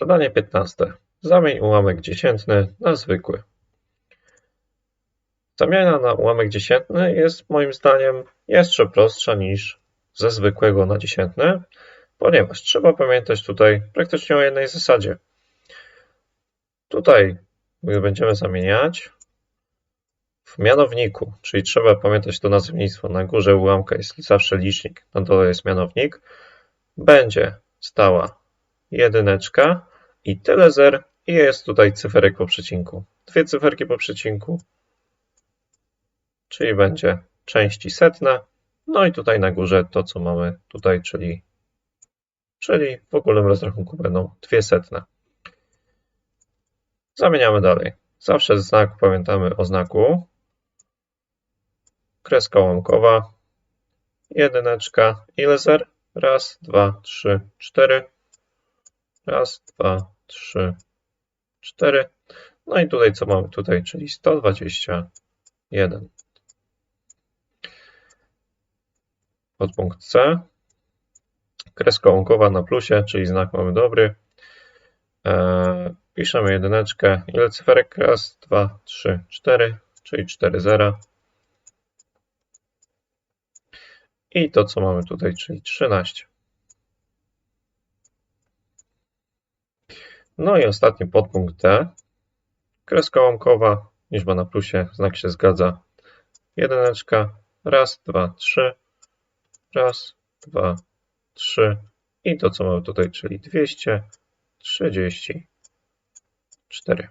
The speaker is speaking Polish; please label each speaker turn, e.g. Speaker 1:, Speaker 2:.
Speaker 1: Zadanie 15. Zamień ułamek dziesiętny na zwykły. Zamiana na ułamek dziesiętny jest moim zdaniem jeszcze prostsza niż ze zwykłego na dziesiętny, ponieważ trzeba pamiętać tutaj praktycznie o jednej zasadzie. Tutaj, będziemy zamieniać w mianowniku, czyli trzeba pamiętać to nazewnictwo. Na górze ułamka jest zawsze licznik, na dole jest mianownik. Będzie stała jedyneczka i tyle zer i jest tutaj cyferek po przecinku. Dwie cyferki po przecinku, czyli będzie części setne. No i tutaj na górze to, co mamy tutaj, czyli, czyli w ogólnym rozrachunku będą dwie setne. Zamieniamy dalej. Zawsze znak pamiętamy o znaku. Kreska łamkowa. Jedyneczka. Ile zer? Raz, dwa, trzy, cztery. Raz, dwa, trzy, cztery. No i tutaj co mamy tutaj, czyli 121. Podpunkt C. Kreska łąkowa na plusie, czyli znak mamy dobry. Eee, piszemy jedyneczkę. Ile cyferek? Raz, dwa, trzy, cztery, czyli cztery zera. I to, co mamy tutaj, czyli 13. No i ostatni podpunkt D. Kreska łamkowa, liczba na plusie, znak się zgadza. Jedyneczka, raz, dwa, trzy, raz, dwa, trzy i to, co mamy tutaj, czyli 234.